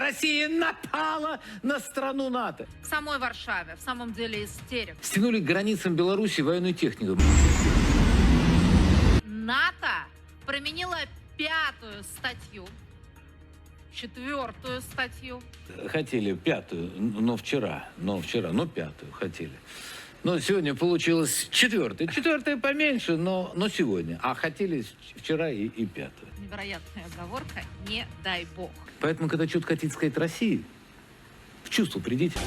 Россия напала на страну НАТО. В самой Варшаве в самом деле истерик. Стянули к границам Беларуси военную технику. НАТО применила пятую статью, четвертую статью. Хотели пятую, но вчера, но вчера, но пятую хотели. Но сегодня получилось четвертая. Четвертая поменьше, но, но сегодня. А хотели вчера и, и пятую. Невероятная оговорка, не дай бог. Поэтому, когда что-то хотите сказать России, в чувство придите.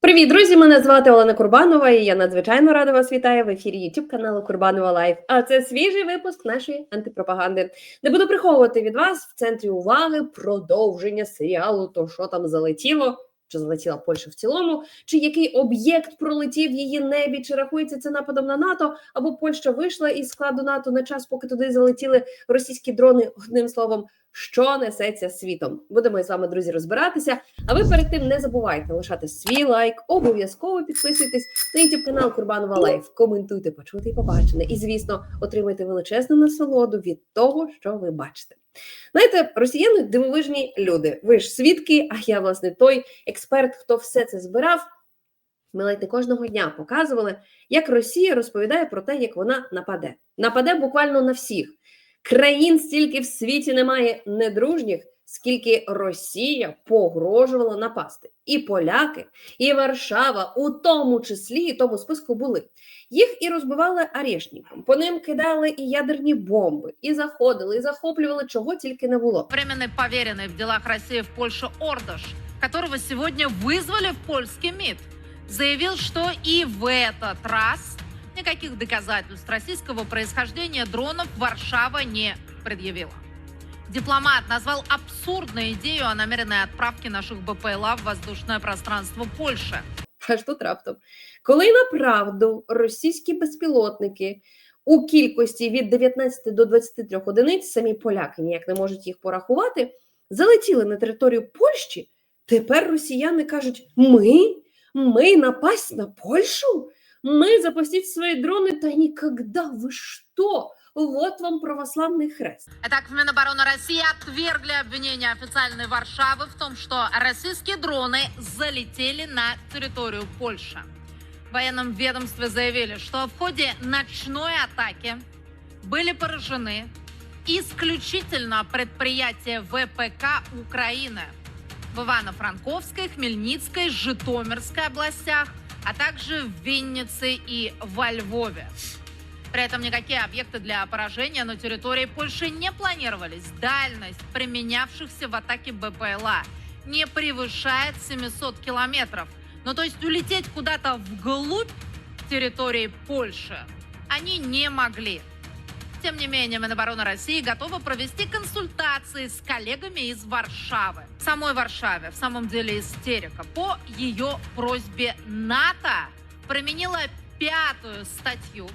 Привіт, друзі! Мене звати Олена Курбанова, і я надзвичайно рада вас вітаю в ефірі YouTube каналу Курбанова Лайф. А це свіжий випуск нашої антипропаганди, де буду приховувати від вас в центрі уваги продовження серіалу То що там залетіло. Чи залетіла Польща в цілому, чи який об'єкт пролетів в її небі, чи рахується це нападом на НАТО, або Польща вийшла із складу НАТО на час, поки туди залетіли російські дрони. Одним словом, що несеться світом. Будемо з вами, друзі, розбиратися. А ви перед тим не забувайте лишати свій лайк, обов'язково підписуйтесь на YouTube канал Курбанова Лайф, коментуйте, почути і побачене. І, звісно, отримайте величезну насолоду від того, що ви бачите. Знаєте, росіяни дивовижні люди. Ви ж свідки, а я, власне, той експерт, хто все це збирав. Ми ледь не кожного дня показували, як Росія розповідає про те, як вона нападе. Нападе буквально на всіх. Країн стільки в світі немає недружніх, скільки Росія погрожувала напасти. І поляки, і Варшава у тому числі і тому списку були. Їх і розбивали арешником, по ним кидали і ядерні бомби, і заходили, і захоплювали чого тільки не було. Временный поверенный в делах России в Польше Ордаш, которого сегодня вызвали в польский МИД, заявил, что и в этот раз никаких доказательств российского происхождения дронов Варшава не предъявила. Дипломат назвал абсурдной идею о намеренной отправке наших БПЛА в воздушное пространство Польши. Аж тут раптом. Коли направду російські безпілотники у кількості від 19 до 23 одиниць, самі поляки ніяк не можуть їх порахувати, залетіли на територію Польщі, тепер росіяни кажуть: ми? Ми напасть на Польшу? Мы запустить свои дроны? Да никогда, вы что? Вот вам православный хрест. Итак, в Минобороны России отвергли обвинения официальной Варшавы в том, что российские дроны залетели на территорию Польши. В военном ведомстве заявили, что в ходе ночной атаки были поражены исключительно предприятия ВПК Украины в Ивано-Франковской, Хмельницкой, Житомирской областях, а также в Виннице и во Львове. При этом никакие объекты для поражения на территории Польши не планировались. Дальность применявшихся в атаке БПЛА не превышает 700 километров. Ну, то есть улететь куда-то вглубь территории Польши они не могли. Тем не менее, Минобороны России готова провести консультации с коллегами из Варшавы. В самой Варшаве в самом деле истерика. По ее просьбе НАТО применила пятую статью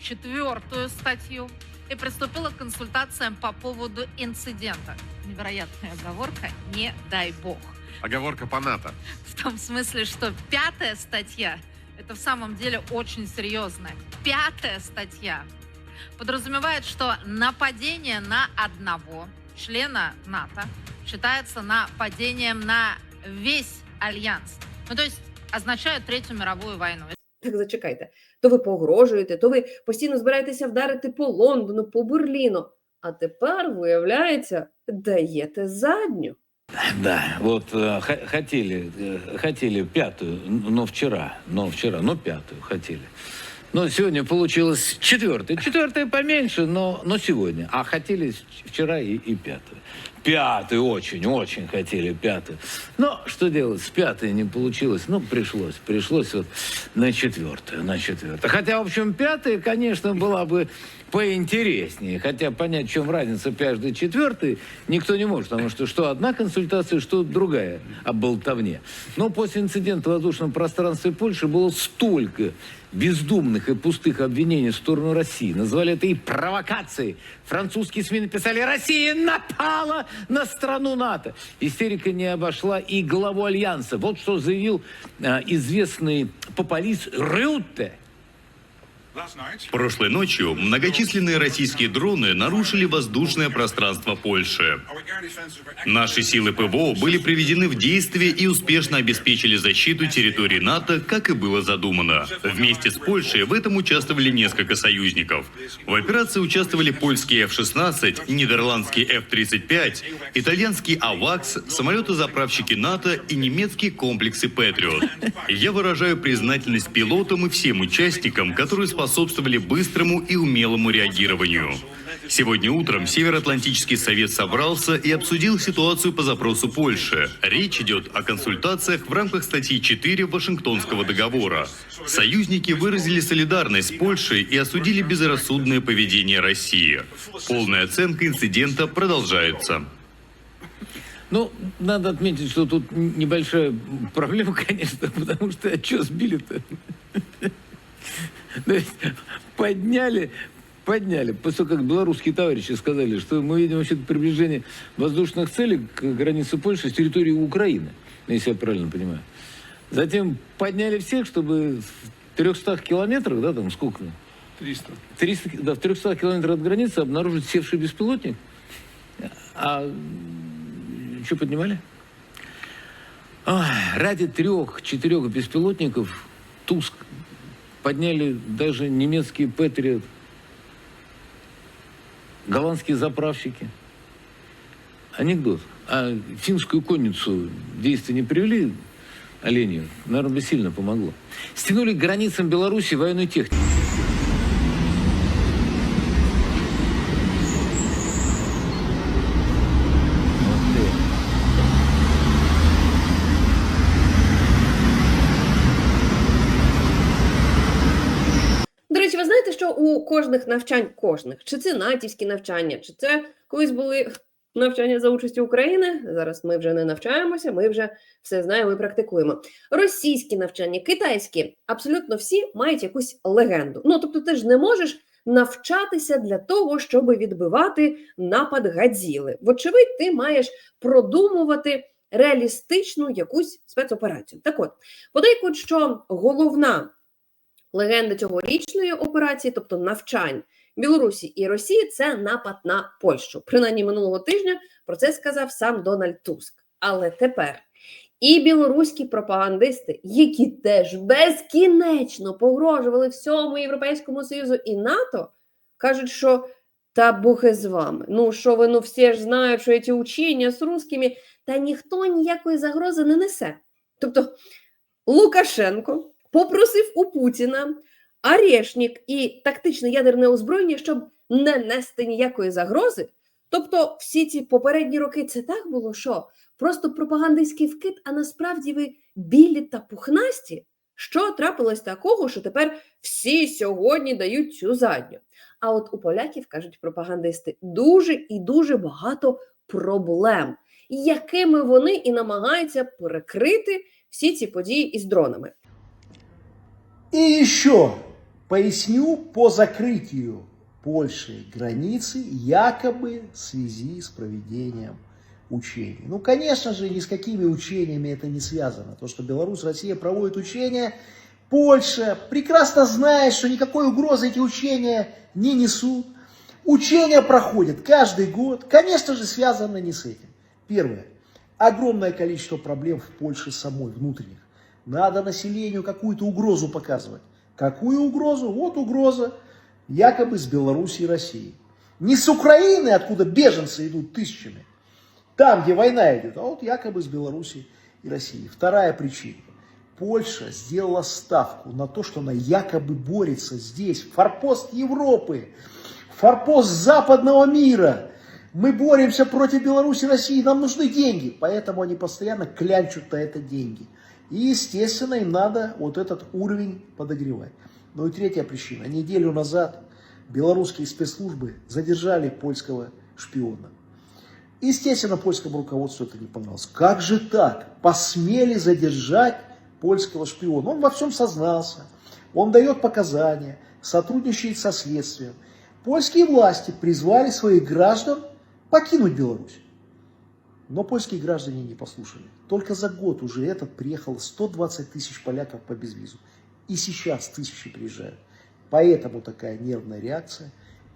четвертую статью и приступила к консультациям по поводу инцидента. Невероятная оговорка, не дай бог. Оговорка по НАТО. В том смысле, что пятая статья это в самом деле очень серьезная. Пятая статья подразумевает, что нападение на одного члена НАТО считается нападением на весь альянс. Ну, то есть означает Третью мировую войну. Так зачекайте, то ви погрожуєте, то ви постійно збираєтеся вдарити по Лондону, по Берліну. А тепер, виявляється, даєте задню. Да, вот э, х- хотели, э, хотели пятую, но вчера, но вчера, но пятую хотели. Но сегодня получилось четвертая. Четвертая поменьше, но, но сегодня. А хотели вчера и, и пятое. Пятый очень, очень хотели пятый. Но что делать, с пятой не получилось. Ну, пришлось, пришлось вот на четвертую, на четвертую. Хотя, в общем, пятая, конечно, была бы поинтереснее. Хотя понять, в чем разница пятой и четвертой, никто не может. Потому что что одна консультация, что другая о болтовне. Но после инцидента в воздушном пространстве Польши было столько бездумных и пустых обвинений в сторону России. Назвали это и провокацией. Французские СМИ написали «Россия напала на страну НАТО». Истерика не обошла и главу Альянса. Вот что заявил э, известный популист Рютте. Прошлой ночью многочисленные российские дроны нарушили воздушное пространство Польши. Наши силы ПВО были приведены в действие и успешно обеспечили защиту территории НАТО, как и было задумано. Вместе с Польшей в этом участвовали несколько союзников. В операции участвовали польские F-16, нидерландские F-35, итальянский АВАКС, самолеты-заправщики НАТО и немецкие комплексы Патриот. Я выражаю признательность пилотам и всем участникам, которые способствовали быстрому и умелому реагированию. Сегодня утром Североатлантический совет собрался и обсудил ситуацию по запросу Польши. Речь идет о консультациях в рамках статьи 4 Вашингтонского договора. Союзники выразили солидарность с Польшей и осудили безрассудное поведение России. Полная оценка инцидента продолжается. Ну, надо отметить, что тут небольшая проблема, конечно, потому что а что сбили-то? То есть подняли, подняли, после того, как белорусские товарищи сказали, что мы видим вообще приближение воздушных целей к границе Польши с территории Украины, если я правильно понимаю. Затем подняли всех, чтобы в 300 километрах, да, там сколько? 300. 300, да, в 300 километрах от границы обнаружить севший беспилотник. А что поднимали? Ой, ради трех-четырех беспилотников Туск подняли даже немецкие Патриот, голландские заправщики. Анекдот. А финскую конницу действия не привели оленью, наверное, бы сильно помогло. Стянули к границам Беларуси военную технику. Навчань, кожних, чи це натівські навчання, чи це колись були навчання за участю України. Зараз ми вже не навчаємося, ми вже все знаємо і практикуємо. Російські навчання, китайські, абсолютно всі мають якусь легенду. Ну тобто, ти ж не можеш навчатися для того, щоб відбивати напад гадзіли. Вочевидь, ти маєш продумувати реалістичну якусь спецоперацію. Так от, подейкують, що головна легенда цьогорічної операції, тобто навчань Білорусі і Росії, це напад на Польщу. Принаймні минулого тижня про це сказав сам Дональд Туск. Але тепер і білоруські пропагандисти, які теж безкінечно погрожували всьому Європейському Союзу і НАТО, кажуть, що та Бог із вами. Ну що ви ну всі ж знають, що ці учення з русскими, та ніхто ніякої загрози не несе. Тобто Лукашенко попросив у Путіна арешник і тактичне ядерне озброєння, щоб не нести ніякої загрози. Тобто, всі ці попередні роки це так було, що просто пропагандистський вкид, а насправді ви білі та пухнасті. Що трапилось такого, що тепер всі сьогодні дають цю задню? А от у поляків кажуть пропагандисти дуже і дуже багато проблем, якими вони і намагаються перекрити всі ці події із дронами. И еще поясню по закрытию Польши границы якобы в связи с проведением учений. Ну, конечно же, ни с какими учениями это не связано. То, что Беларусь, Россия проводит учения, Польша прекрасно знает, что никакой угрозы эти учения не несут. Учения проходят каждый год, конечно же, связаны не с этим. Первое. Огромное количество проблем в Польше самой, внутренних. Надо населению какую-то угрозу показывать. Какую угрозу? Вот угроза якобы с Белоруссии и России. Не с Украины, откуда беженцы идут тысячами, там, где война идет, а вот якобы с Белоруссии и России. Вторая причина. Польша сделала ставку на то, что она якобы борется здесь, форпост Европы, форпост западного мира. Мы боремся против Беларуси и России, нам нужны деньги. Поэтому они постоянно клянчут на это деньги. И, естественно, им надо вот этот уровень подогревать. Ну и третья причина. Неделю назад белорусские спецслужбы задержали польского шпиона. Естественно, польскому руководству это не понравилось. Как же так? Посмели задержать польского шпиона. Он во всем сознался. Он дает показания, сотрудничает со следствием. Польские власти призвали своих граждан покинуть Беларусь. Но польские граждане не послушали. Только за год уже этот приехал 120 тысяч поляков по безвизу. И сейчас тысячи приезжают. Поэтому такая нервная реакция,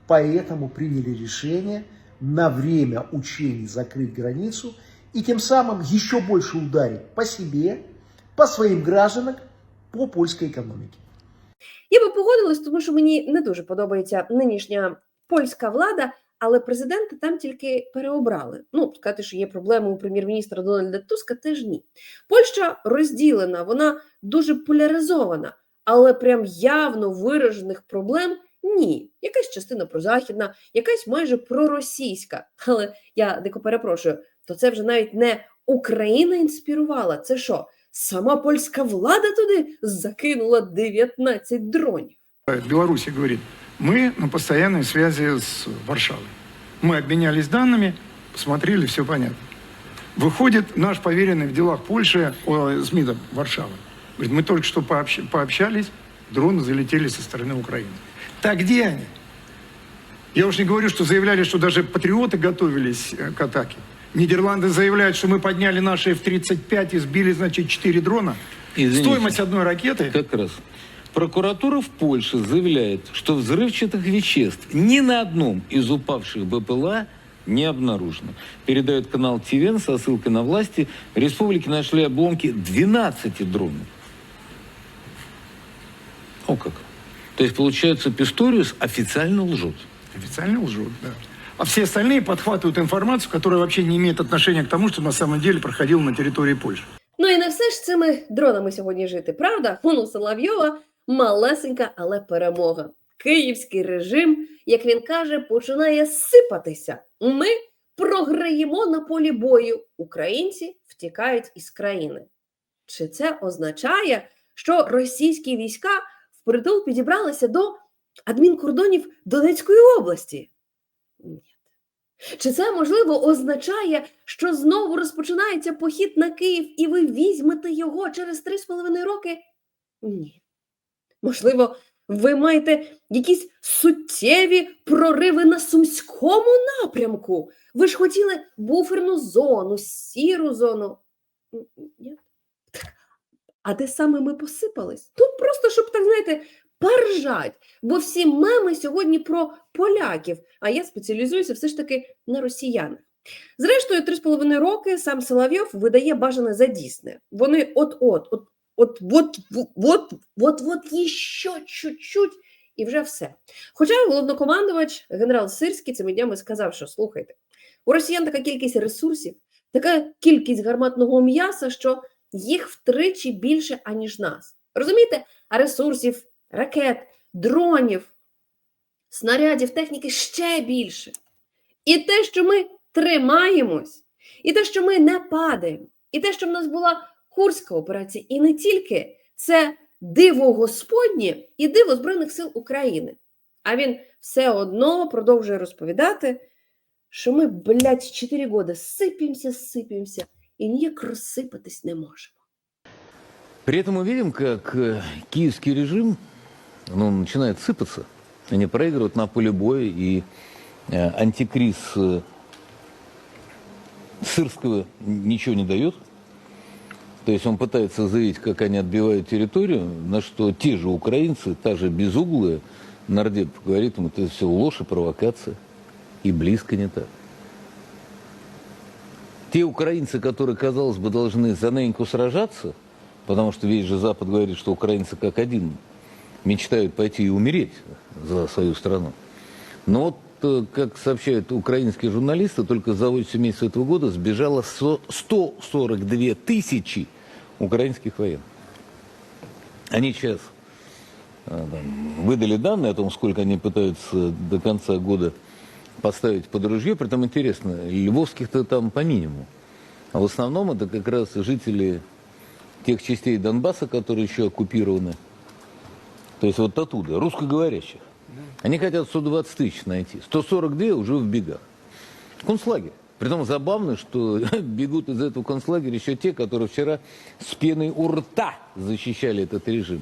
поэтому приняли решение на время учений закрыть границу и тем самым еще больше ударить по себе, по своим гражданам, по польской экономике. Я би погодилась, тому що мені не дуже подобається нинішня польська влада, але президента там тільки переобрали. Ну, сказати, що є проблеми у прем'єр-міністра Дональда Туска, теж ні. Польща розділена, вона дуже поляризована, але прям явно виражених проблем ні. Якась частина прозахідна, якась майже проросійська. Але я дико перепрошую, то це вже навіть не Україна інспірувала. Це що? Сама польська влада туди закинула 19 дронів. Беларуси говорит, мы на постоянной связи с Варшавой. Мы обменялись данными, посмотрели, все понятно. Выходит наш поверенный в делах Польши, о, с МИДом Варшавы. Говорит, мы только что пообщ- пообщались, дроны залетели со стороны Украины. Так где они? Я уж не говорю, что заявляли, что даже патриоты готовились э, к атаке. Нидерланды заявляют, что мы подняли наши F-35 и сбили, значит, 4 дрона. Извините. Стоимость одной ракеты Как раз. Прокуратура в Польше заявляет, что взрывчатых веществ ни на одном из упавших БПЛА не обнаружено. Передает канал ТВН со ссылкой на власти. В республике нашли обломки 12 дронов. О как. То есть, получается, Писториус официально лжет. Официально лжут, да. А все остальные подхватывают информацию, которая вообще не имеет отношения к тому, что на самом деле проходило на территории Польши. Ну і не все ж цими дронами сьогодні жити, правда? Вон у Соловйова малесенька, але перемога. Київський режим, як він каже, починає сипатися. Ми програємо на полі бою. Українці втікають із країни. Чи це означає, що російські війська впритул підібралися до адмінкордонів Донецької області? Ні. Чи це можливо означає, що знову розпочинається похід на Київ і ви візьмете його через три з половиною роки? Ні. Можливо, ви маєте якісь суттєві прориви на сумському напрямку. Ви ж хотіли буферну зону, сіру зону. А де саме ми посипались? Тут просто, щоб так знаєте, поржать. Бо всі меми сьогодні про поляків, а я спеціалізуюся все ж таки на росіянах. Зрештою, три з половиною роки сам Соловйов видає бажане за дійсне. Вони от-от, от, от, от, от, от, от, іще чуть-чуть, і вже все. Хоча головнокомандувач генерал Сирський цими днями сказав, що слухайте, у росіян така кількість ресурсів, така кількість гарматного м'яса, що їх втричі більше, аніж нас. Розумієте, а ресурсів, ракет, дронів, снарядів, техніки ще більше. І те, що ми тримаємось, і те, що ми не падаємо, і те, що в нас була Курська операція, і не тільки це диво Господнє і диво Збройних сил України. А він все одно продовжує розповідати, що ми, блядь, 4 роки сипімося, сипімося і ніяк розсипатись не можемо. При этом мы видим, как э, киевский режим ну, начинает сыпаться. Они проигрывают на поле боя, и э, антикриз э, Сырского ничего не дает. То есть он пытается заявить, как они отбивают территорию, на что те же украинцы, та же безуглая, нардеп говорит ему, это все ложь и провокация. И близко не так. Те украинцы, которые, казалось бы, должны за Неньку сражаться, потому что весь же Запад говорит, что украинцы как один мечтают пойти и умереть за свою страну. Но вот, как сообщают украинские журналисты, только за 8 месяцев этого года сбежало со- 142 тысячи украинских военных. Они сейчас э, там, выдали данные о том, сколько они пытаются до конца года поставить под ружье. Притом интересно, львовских-то там по минимуму. А в основном это как раз жители тех частей Донбасса, которые еще оккупированы. То есть вот оттуда, русскоговорящих. Они хотят 120 тысяч найти. 142 уже в бегах. Концлагерь. Притом забавно, что бегут из этого концлагеря еще те, которые вчера с пеной у рта защищали этот режим.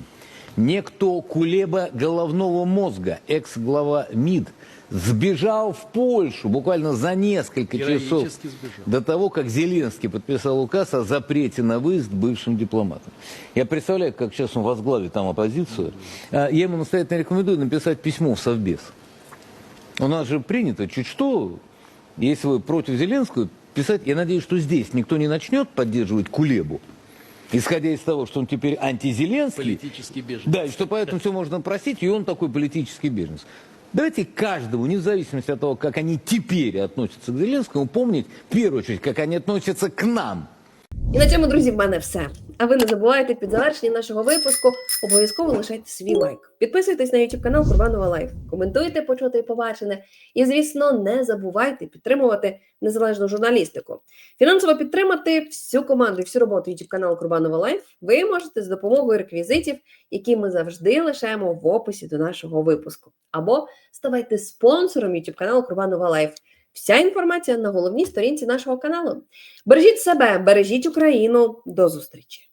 Некто Кулеба головного мозга, экс-глава МИД, сбежал в Польшу буквально за несколько часов до того, как Зеленский подписал указ о запрете на выезд бывшим дипломатам. Я представляю, как сейчас он возглавит там оппозицию. А, Я ему настоятельно рекомендую написать письмо в Совбез. У нас же принято чуть что, если вы против Зеленского, писать, я надеюсь, что здесь никто не начнет поддерживать Кулебу, исходя из того, что он теперь антизеленский. Политический беженец. Да, и что поэтому все можно простить, и он такой политический беженец. Давайте каждому, вне зависимости от того, как они теперь относятся к Зеленскому, помнить, в первую очередь, как они относятся к нам. І на цьому, друзі, в мене все. А ви не забувайте під завершення нашого випуску обов'язково лишайте свій лайк. Підписуйтесь на YouTube канал Курбанова Лайф, коментуйте почуте і побачене. І, звісно, не забувайте підтримувати незалежну журналістику. Фінансово підтримати всю команду і всю роботу YouTube каналу Курбанова Лайф ви можете з допомогою реквізитів, які ми завжди лишаємо в описі до нашого випуску. Або ставайте спонсором YouTube каналу Курбанова Лайф. Вся інформація на головній сторінці нашого каналу. Бережіть себе, бережіть Україну. До зустрічі!